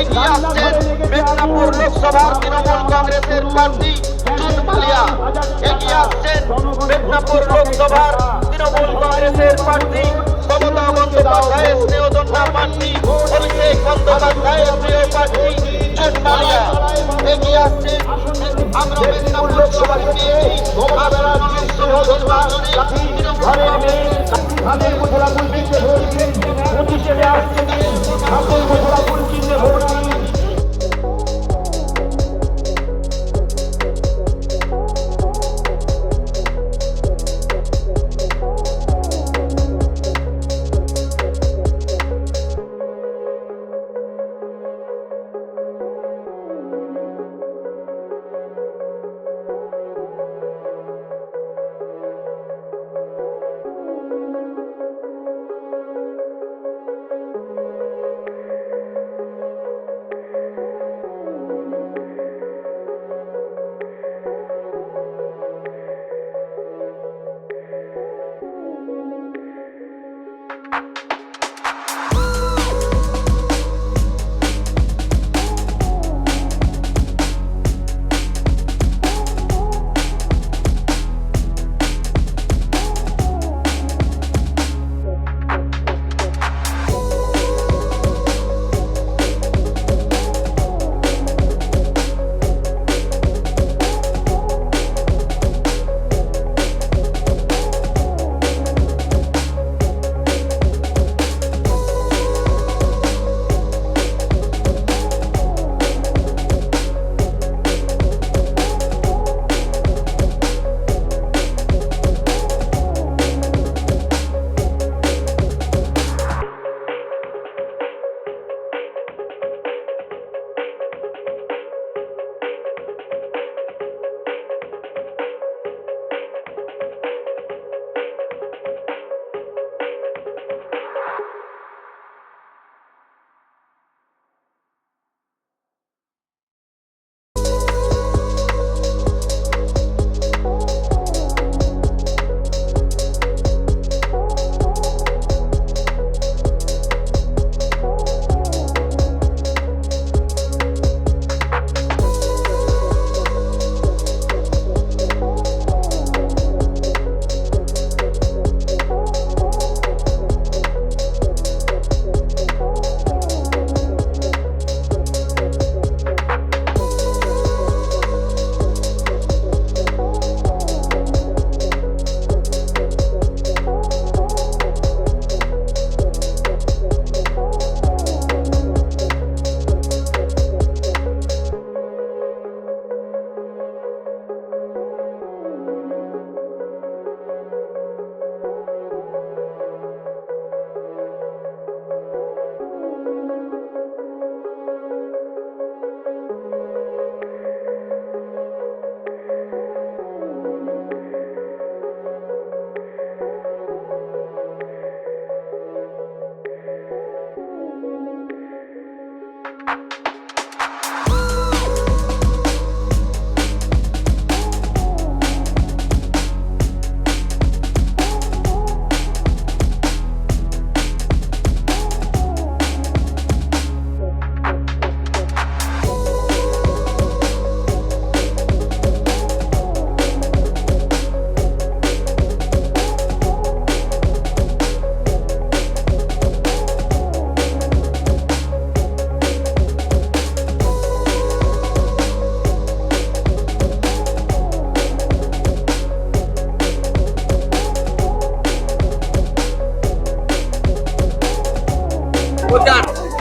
এগিয়ে আসছেন মেদিনীপুর লোকসভার তৃণমূল কংগ্রেসের প্রার্থী জুন মালিয়া। এগিয়ে আসছেন মেদিনীপুর লোকসভার তৃণমূল কংগ্রেসের প্রার্থী মমতা বন্দ্যোপাধ্যায়ের স্নেহদন্ডা প্রার্থী, অভিষেক বন্দ্যোপাধ্যায়ের প্রিয় প্রার্থী জুন এগিয়ে আসছেন আমরা মেদিনীপুর লোকসভার পেয়েছি মুঠোরা পুলকিতে ভোট দিন পঁচিশে আসছে ভোট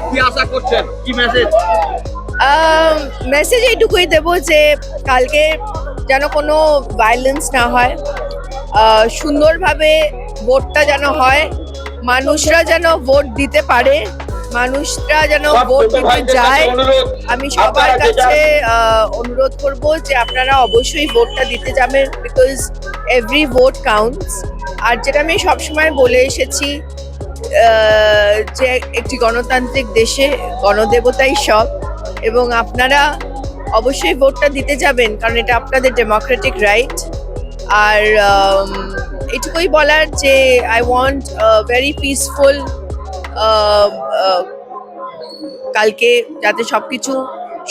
কি আশা করছেন? কি মেসেজ মেসেজ এইটুকুই দেবো যে কালকে যেন কোনো ভায়োলেন্স না হয়। সুন্দরভাবে ভোটটা যেন হয়। মানুষরা যেন ভোট দিতে পারে। মানুষরা যেন ভোট দিতে যায়। আমি সবার কাছে অনুরোধ করব যে আপনারা অবশ্যই ভোটটা দিতে যাবেন বিকজ এভরি ভোট কাউন্টস আর যেটা আমি সবসময় বলে এসেছি যে একটি গণতান্ত্রিক দেশে গণদেবতাই সব এবং আপনারা অবশ্যই ভোটটা দিতে যাবেন, কারণ এটা আপনাদের ডেমোক্রেটিক রাইট আর এটুকুই বলার যে আই ওয়ান্ট ভেরি পিসফুল কালকে যাতে সবকিছু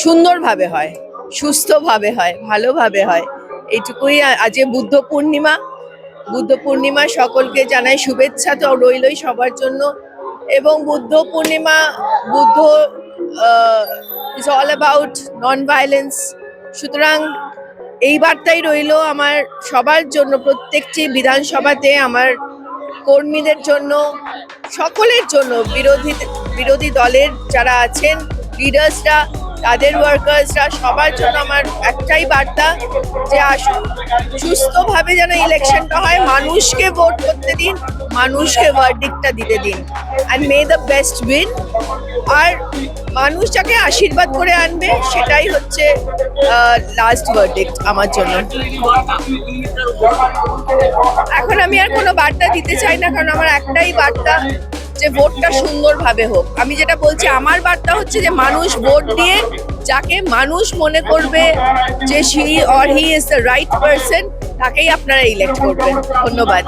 সুন্দরভাবে হয়, সুস্থভাবে হয়, ভালোভাবে হয়। এইটুকুই আজকে বুদ্ধ পূর্ণিমা। বুদ্ধ পূর্ণিমা সকলকে জানাই শুভেচ্ছা তো রইলই সবার জন্য। এবং Buddha Purnima, Buddha is all about non violence সুতরাং এই বার্তাই রইল আমার সবার জন্য, প্রত্যেকটি বিধানসভাতে আমার কর্মীদের জন্য, সকলের জন্য, বিরোধী বিরোধী দলের যারা আছেন লিডার্সরা তাদের ওয়ার্কার্সরা সবার জন্য আমার একটাই বার্তা যে আসুন, সুস্থভাবে যেন ইলেকশনটা হয়, মানুষকে ভোট করতে দিন, মানুষকে ভার্ডিকটা দিতে দিন। And may the best win আর মানুষ যাকে আশীর্বাদ করে আনবে, সেটাই হচ্ছে লাস্ট ভার্ডিক্ট আমার জন্য। এখন আমি আর কোনো বার্তা দিতে চাই না, কারণ আমার একটাই বার্তা যে ভোটটা সুন্দরভাবে হোক। আমি যেটা বলছি, আমার বার্তা হচ্ছে যে মানুষ ভোট দিয়ে যাকে মানুষ মনে করবে যে she or he is the right person, তাকেই আপনারা ইলেক্ট করবেন। ধন্যবাদ।